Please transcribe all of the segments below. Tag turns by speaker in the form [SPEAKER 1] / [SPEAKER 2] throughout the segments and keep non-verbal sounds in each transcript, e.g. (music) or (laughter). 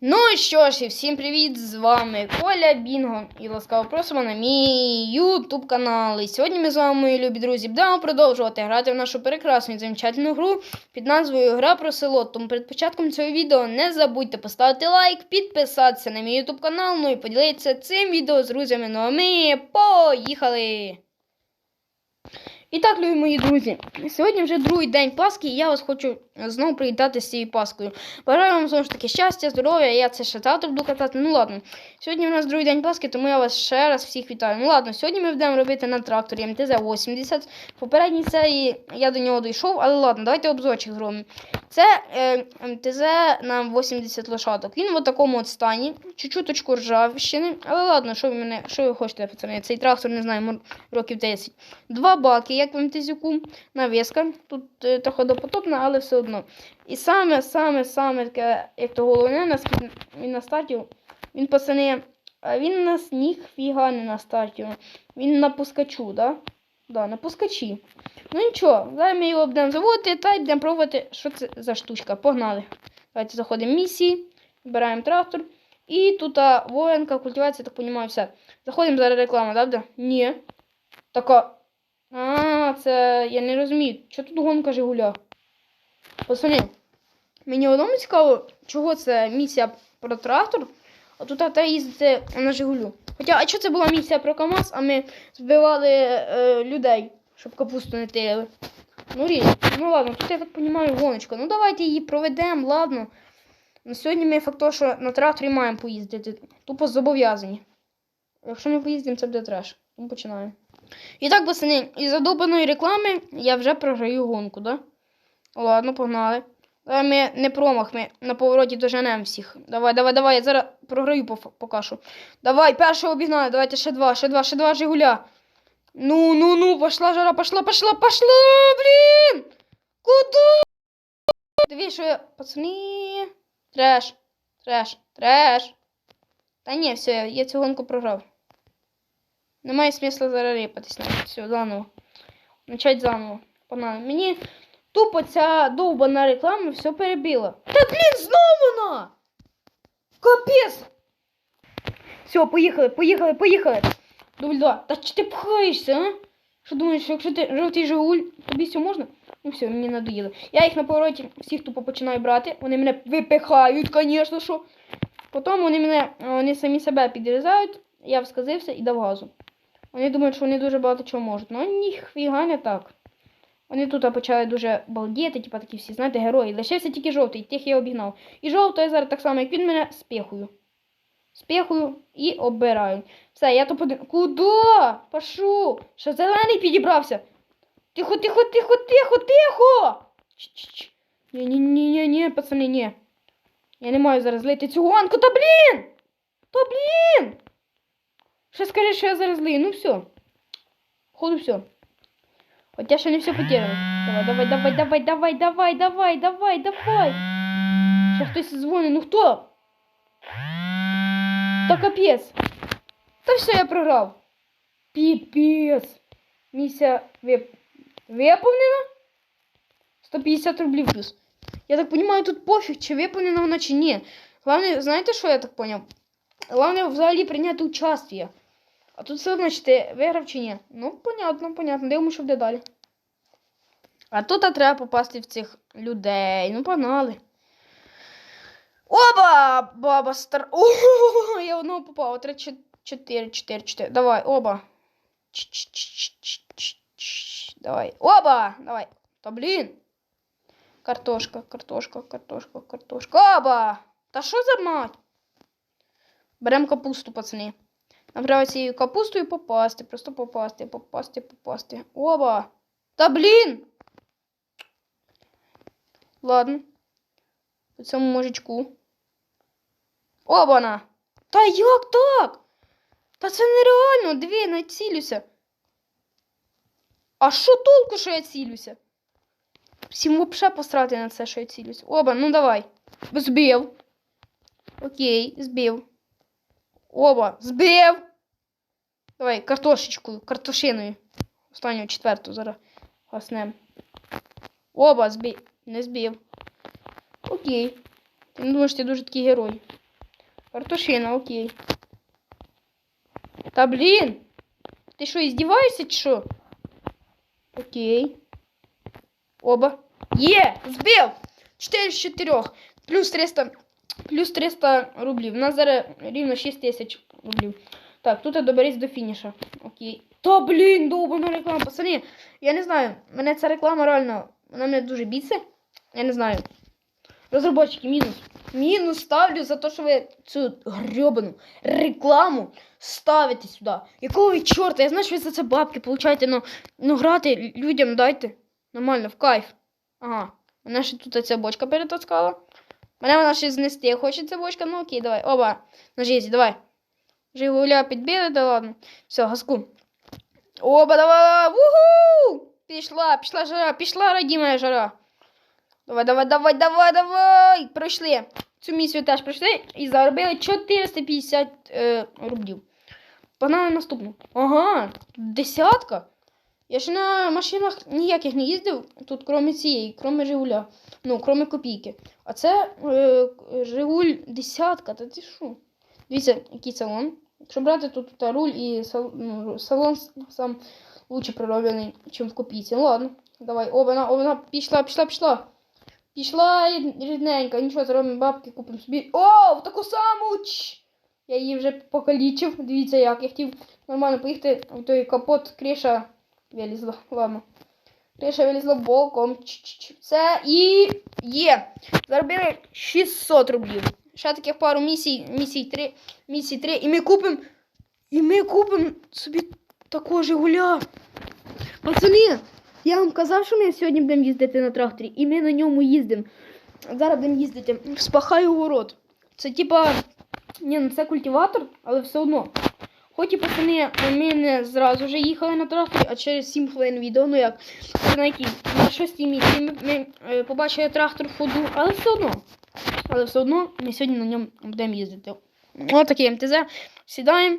[SPEAKER 1] Ну що ж, і всім привіт! З вами Коля Бінго і ласкаво просимо на мій YouTube канал. І сьогодні ми з вами, мої любі друзі, будемо продовжувати грати в нашу прекрасну і замечательну гру під назвою Гра про село. Тому перед початком цього відео не забудьте поставити лайк, підписатися на мій YouTube канал, ну і поділитися цим відео з друзями. Ну а ми поїхали! І так, любі мої друзі, сьогодні вже другий день Пасхи, і я вас хочу знову привітати з цією Паскою. Бажаю вам знову ж таки щастя, здоров'я, я це ще завтра буду казати. Ну ладно, сьогодні в нас другий день Пасхи, тому я вас ще раз всіх вітаю. Ну ладно, сьогодні ми будемо робити на тракторі МТЗ-80. В попередній серії я до нього дійшов, але ладно, давайте обзорчик зробимо. Це е, МТЗ на 80 лошадок. Він в такому от стані, чуть-чуточку ржавщини, але ладно, що ви мене, що ви хочете, пацани? Цей трактор, не знаю, років 10. Два баки, як в МТЗюку, навіска. Тут е, трохи допотопна, але все одно. І саме, саме, саме таке, як то головне, наскільки він на старті, він пацани, він нас ніфіга не на старті. Він на пускачу, да? Да, на пускачі. Ну нічого, зараз ми його будемо заводити та й будемо пробувати, що це за штучка. Погнали. Давайте заходимо в місії, вибираємо трактор. І тут а, воєнка, культивація, так розумію, все. Заходимо зараз реклама, да? буде? Ні. Така. А, це я не розумію. Що тут гонка Жигуля? Пацани, мені одному цікаво, чого це місія про трактор, а тут треба їздити на Жигулю. Хоча, а що це була місія про КАМАЗ, а ми збивали е, людей, щоб капусту не тирили. Ну, річ, ну ладно, тут я так розумію гоночка. Ну давайте її проведемо, ладно. На сьогодні ми факт того, що на тракторі маємо поїздити. Тупо зобов'язані. Якщо не поїздимо, це буде треш. Тому починаємо. І так, пацани, із задобаної реклами я вже програю гонку, да? Ладно, погнали. Давай ми не промах, ми на повороті доженемо всіх. Давай, давай, давай, я зараз програю по, поки. Давай, першого обігнали, давайте ще два, ще два, ще два Жигуля. Ну, ну, ну, пошла жара, пошла, пошла, пошла, блін! Куди? Диві, що я, пацани, треш, треш, треш. Та ні, все, я, цю гонку програв. Немає смисла зараз рипатись навіть. Все, заново. Начать заново. Погнали. Мені тупо ця довбана реклама все перебила. Та блін, знову вона! Капець! Все, поїхали, поїхали, поїхали. Дубль два. Та чи ти пхаєшся, а? Що думаєш, що якщо ти жовтий жигуль, тобі все можна? Ну все, мені надоїло. Я їх на повороті всіх тупо починаю брати. Вони мене випихають, звісно, що. Потім вони мене, вони самі себе підрізають, я всказився і дав газу. Вони думають, що вони дуже багато чого можуть. Ну ніхіга не так. Вони тут почали дуже балдіти, типа такі всі, знаєте, герої. Лишився тільки жовтий, тих я обігнав. І жовтий зараз так само, як він мене спехую. Спехую і оббираю. Все, я то подив... Куда? Пашу! Що зелений підібрався? Тихо, тихо, тихо, тихо, тихо! Ч-ч-ч. Ні, ні, ні, ні, ні, пацани, ні. Я не маю зараз лити цю гонку, та блін! Та блін! Ще скажи, що я зараз лию. Ну все. Ходу все. Хоча ще не все потеряно. Давай, давай, давай, давай, давай, давай, давай, давай, давай. Ще хтось дзвонить. Ну хто? Та капець. Та все, я програв. Піпець. Місія вип... виповнена? 150 рублів плюс. Я так розумію, тут пофіг, чи виповнена вона, чи ні. Головне, знаєте, що я так зрозумів? Головне взагалі прийняти участвие. А тут все одно, чи ти виграв чи ні. Ну, понятно, понятно. Дивимося, що буде далі. А тут треба попасти в цих людей. Ну, погнали. Оба! Баба стар. (laughs) О, я одного попав. Три, чотири, чотири, чотири, чотири. Давай, оба. Давай. Оба! Давай. Та блін. Картошка, картошка, картошка, картошка. Оба! Та що за мать? Беремо капусту, пацани. Нам треба цією капустою попасти. Просто попасти, попасти, попасти. Оба! Та блін! Ладно. По цьому мужичку. Обана! Та як так? Та це нереально, диви, націлюся. А що толку, що я цілюся? Всім взагалі посрати на це, що я цілюся. Оба, ну давай. Збив. Окей, збив. Оба, збив. Давай, картошечкою, картошиною. Останню четверту зараз гаснем. Оба, збив. Не збив. Окей. Ти не думаєш, ти дуже такий герой. Картошина, окей. Та блін! Ти що, іздіваєшся чи що? Окей. Оба. Є! Збив! 4 з 4. Плюс 300. Плюс 300 рублів. У нас зараз рівно 6 тисяч рублів. Так, тут доберись до фініша. Окей. Та блін, довбана реклама. Пацани, я не знаю. Мене ця реклама реально. Вона мене дуже бісить. Я не знаю. Розробочики, мінус. Мінус ставлю за те, що ви цю грьобану рекламу ставите сюди. Якого ви чорта? Я знаю, що ви за це бабки получаєте, но, ну грати людям дайте. Нормально, в кайф. Ага. Мене ще тут ця бочка перетаскала. Мене вона ще знести хоче ця бочка. Ну окей, давай. Оба. На жезі, давай. Жигуля підбили, да ладно. Все, газку. Оба, давай. Вуху! Пішла, пішла жара, пішла родимая жара. Давай, давай, давай, давай, давай. Пройшли. Цю місію теж пройшли і заробили 450 е, рублів. Погнали наступну. Ага, десятка. Я ще на машинах ніяких не їздив, тут крім цієї, крім Жигуля. Ну, крім копійки. А це е, Жигуль десятка, та ти що? Дивіться, який салон. Якщо брати, то тут руль і сал, ну, салон сам лучше пророблений, ніж в копійці. Ну ладно, давай, обана, обана, пішла, пішла, пішла. Пішла рідненька, нічого, заробимо бабки, купимо собі. О, в таку саму! Я її вже покалічив. Дивіться, як я хотів нормально поїхати, в той капот криша вилізла. Ладно. Криша вилізла боком. Ч-ч-ч. Це і є. Заробили 600 рублів. Ще таких пару місій, місій 3, місій 3. І ми купимо. І ми купимо собі такого Жигуля. Пацани, я вам казав, що ми сьогодні будемо їздити на тракторі, і ми на ньому їздимо. Зараз будемо їздити. Спахаю город. Це типа. Ні, ну це культиватор, але все одно. Хоч і пацани, ми не зразу вже їхали на тракторі, а через 7 хвилин відео, ну як на якій на шостій місці ми, ми е, побачили трактор в ходу, але все одно. Але все одно ми сьогодні на ньому будемо їздити. Ось такий МТЗ. Сідаємо.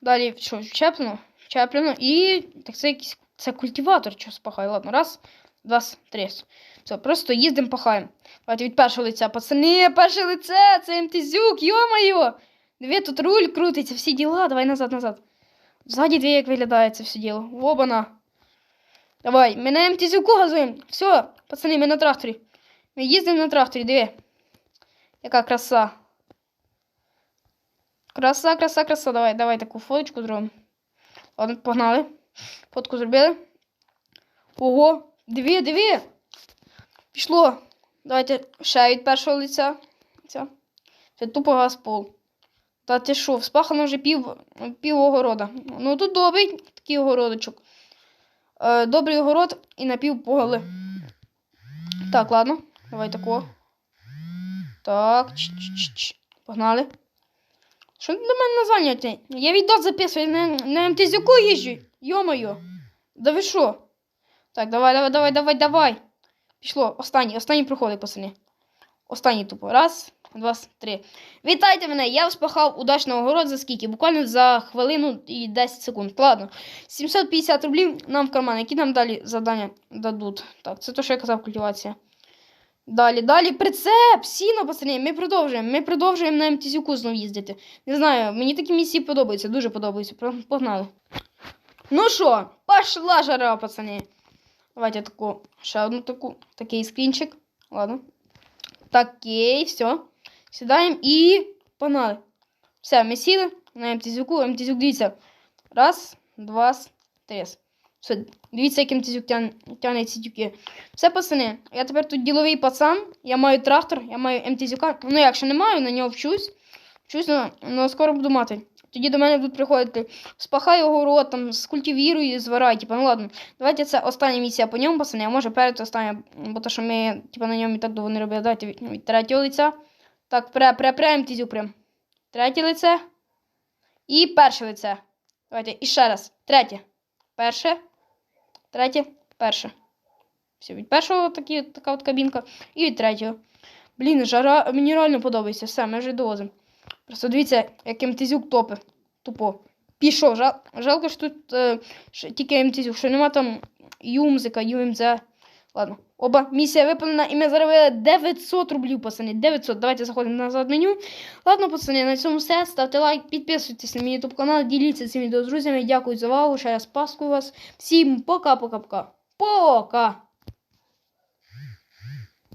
[SPEAKER 1] Далі що, вчеплено, вчеплено. І так це якийсь це культиватор, що спахає. Ладно, раз, два, три. Все, просто їздимо, пахаємо. Давайте від першого лиця. Пацани, перше лице, це МТЗюк, йо-моє! Диви, тут руль крутиться, всі діла. Давай назад, назад. Ззаді дві, як виглядає це все діло. Давай, ми на МТЗюку газуємо. Все, пацани, ми на тракторі. Ми їздимо на тракторі, диви. Яка краса. Краса, краса, краса. Давай, давай таку фоточку зробимо. Ладно, погнали. Фотку зробили. Ого, диви, диви. Пішло. Давайте ще від першого лиця. Це тупо газ пол. Та ти що, вспахано вже пів, пів огорода. Ну тут добрий такий огородочок. Е, добрий огород і на пів. Так, ладно. Давай тако. Так. Ч -ч -ч -ч. Погнали. Що до мене на заняття? Я відео записую, на, на МТЗюку їжджу. Йо-моє. Да ви що? Так, давай, давай, давай, давай, давай. Пішло. Останній, останній проходить, пацани. Останній тупо. Раз, два, три. Вітайте мене! Я вспахав удачно огород за скільки? Буквально за хвилину і 10 секунд. Ладно. 750 рублів нам в карман. Які нам далі завдання дадуть? Так, це те, що я казав, культивація. Далі, далі прицеп, сіно, пацани, ми продовжуємо. Ми продовжуємо на МТЗюку знову їздити. Не знаю, мені такі місії подобаються, дуже подобаються. Погнали. Ну що, пошла жара, пацани. Давайте таку, ще одну таку, такий скрінчик. Ладно. Такий, все. Сідаємо і погнали. Все, ми сіли на МТЗюку. МТЗюк, дивіться. Раз, два, три. Все, дивіться, як МТЗюк тяне, тяне ці тюки. Все, пацани, я тепер тут діловий пацан. Я маю трактор, я маю МТЗюка. Ну, якщо не маю, на нього вчусь. Вчусь, але ну, скоро буду мати. Тоді до мене будуть приходити, спахай огород, там, скультивірую, зварай, типу, ну ладно. Давайте це остання місія по ньому, пацани, а може перед остання, бо то, що ми, типу, на ньому і так довго не робили. Давайте від, від третього лиця. Так, пре, МТЗю прям. Третє лице. І перше лице. Давайте, і ще раз. Третє. Перше. Третє, перше. Все, від першого такі, така от кабінка. І від третього. Блін, жара, мені реально подобається. Все, ми вже довозимо. Просто дивіться, як МТЗюк топи. Тупо. Пішов. Жал... Жалко, що тут е, тільки МТЗюк, що нема там Юмзика, ЮМЗ. Ладно. Оба, місія виповнена, і ми заробили 900 рублів, пацани. 900. Давайте заходимо назад меню. Ладно, пацани, на цьому все. Ставте лайк, підписуйтесь на мій YouTube канал, діліться цим відео з друзями. Дякую за увагу. Ще раз паску вас. Всім пока-пока-пока. Пока!